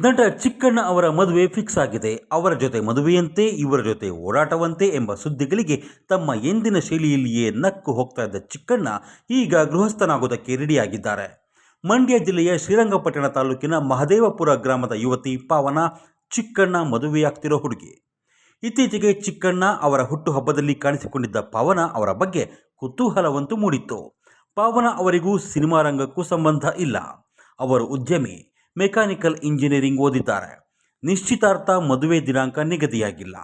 ನಟ ಚಿಕ್ಕಣ್ಣ ಅವರ ಮದುವೆ ಫಿಕ್ಸ್ ಆಗಿದೆ. ಅವರ ಜೊತೆ ಮದುವೆಯಂತೆ, ಇವರ ಜೊತೆ ಓಡಾಟವಂತೆ ಎಂಬ ಸುದ್ದಿಗಳಿಗೆ ತಮ್ಮ ಎಂದಿನ ಶೈಲಿಯಲ್ಲಿಯೇ ನಕ್ಕು ಹೋಗ್ತಾ ಇದ್ದ ಚಿಕ್ಕಣ್ಣ ಈಗ ಗೃಹಸ್ಥನಾಗೋದಕ್ಕೆ ರೆಡಿಯಾಗಿದ್ದಾರೆ. ಮಂಡ್ಯ ಜಿಲ್ಲೆಯ ಶ್ರೀರಂಗಪಟ್ಟಣ ತಾಲೂಕಿನ ಮಹದೇವಪುರ ಗ್ರಾಮದ ಯುವತಿ ಪಾವನ ಚಿಕ್ಕಣ್ಣ ಮದುವೆಯಾಗ್ತಿರೋ ಹುಡುಗಿ. ಇತ್ತೀಚೆಗೆ ಚಿಕ್ಕಣ್ಣ ಅವರ ಹುಟ್ಟುಹಬ್ಬದಲ್ಲಿ ಕಾಣಿಸಿಕೊಂಡಿದ್ದ ಪಾವನ ಅವರ ಬಗ್ಗೆ ಕುತೂಹಲವಂತೂ ಮೂಡಿತ್ತು. ಪಾವನ ಅವರಿಗೂ ಸಿನಿಮಾ ರಂಗಕ್ಕೂ ಸಂಬಂಧ ಇಲ್ಲ. ಅವರು ಉದ್ಯಮಿ. ಮೆಕ್ಯಾನಿಕಲ್ ಇಂಜಿನಿಯರಿಂಗ್ ಓದಿದ್ದಾರೆ. ನಿಶ್ಚಿತಾರ್ಥ ಮದುವೆ ದಿನಾಂಕ ನಿಗದಿಯಾಗಿಲ್ಲ.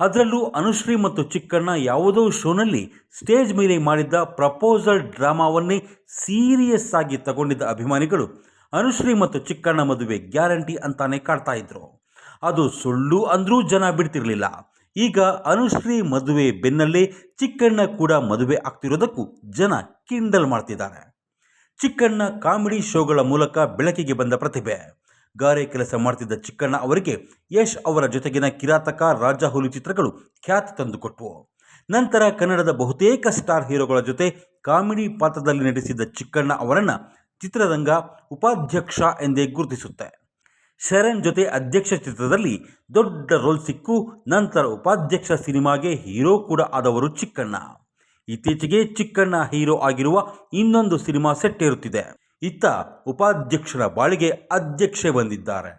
ಅದರಲ್ಲೂ ಅನುಶ್ರೀ ಮತ್ತು ಚಿಕ್ಕಣ್ಣ ಯಾವುದೋ ಶೋನಲ್ಲಿ ಸ್ಟೇಜ್ ಮೇಲೆ ಮಾಡಿದ್ದ ಪ್ರಪೋಸಲ್ ಡ್ರಾಮಾವನ್ನೇ ಸೀರಿಯಸ್ ಆಗಿ ತಗೊಂಡಿದ್ದ ಅಭಿಮಾನಿಗಳು ಅನುಶ್ರೀ ಮತ್ತು ಚಿಕ್ಕಣ್ಣ ಮದುವೆ ಗ್ಯಾರಂಟಿ ಅಂತಾನೆ ಕಾಡ್ತಾ ಇದ್ರು. ಅದು ಸುಳ್ಳು ಅಂದ್ರೂ ಜನ ಬಿಡ್ತಿರ್ಲಿಲ್ಲ. ಈಗ ಅನುಶ್ರೀ ಮದುವೆ ಬೆನ್ನಲ್ಲೇ ಚಿಕ್ಕಣ್ಣ ಕೂಡ ಮದುವೆ ಆಗ್ತಿರೋದಕ್ಕೂ ಜನ ಕಿಂಡಲ್ ಮಾಡ್ತಿದ್ದಾರೆ. ಚಿಕ್ಕಣ್ಣ ಕಾಮಿಡಿ ಶೋಗಳ ಮೂಲಕ ಬೆಳಕಿಗೆ ಬಂದ ಪ್ರತಿಭೆ. ಗಾರೆ ಕೆಲಸ ಮಾಡ್ತಿದ್ದ ಚಿಕ್ಕಣ್ಣ ಅವರಿಗೆ ಯಶ್ ಅವರ ಜೊತೆಗಿನ ಕಿರಾತಕ ರಾಜ ಹುಲಿ ಚಿತ್ರಗಳು ಖ್ಯಾತಿ ತಂದುಕೊಟ್ಟವು ನಂತರ ಕನ್ನಡದ ಬಹುತೇಕ ಸ್ಟಾರ್ ಹೀರೋಗಳ ಜೊತೆ ಕಾಮಿಡಿ ಪಾತ್ರದಲ್ಲಿ ನಟಿಸಿದ್ದ ಚಿಕ್ಕಣ್ಣ ಅವರನ್ನು ಚಿತ್ರರಂಗ ಉಪಾಧ್ಯಕ್ಷ ಎಂದೇ ಗುರುತಿಸುತ್ತೆ. ಶರಣ್ ಜೊತೆ ಅಧ್ಯಕ್ಷ ಚಿತ್ರದಲ್ಲಿ ದೊಡ್ಡ ರೋಲ್ ಸಿಕ್ಕು, ನಂತರ ಉಪಾಧ್ಯಕ್ಷ ಸಿನಿಮಾಗೆ ಹೀರೋ ಕೂಡ ಆದವರು ಚಿಕ್ಕಣ್ಣ. ಇತ್ತೀಚೆಗೆ ಚಿಕ್ಕಣ್ಣ ಹೀರೋ ಆಗಿರುವ ಇನ್ನೊಂದು ಸಿನಿಮಾ ಸೆಟ್ ಇರುತ್ತಿದೆ ಇತ್ತ ಉಪಾಧ್ಯಕ್ಷರ ಬಾಳಿಗೆ ಅಧ್ಯಕ್ಷೆ ಬಂದಿದ್ದಾರೆ.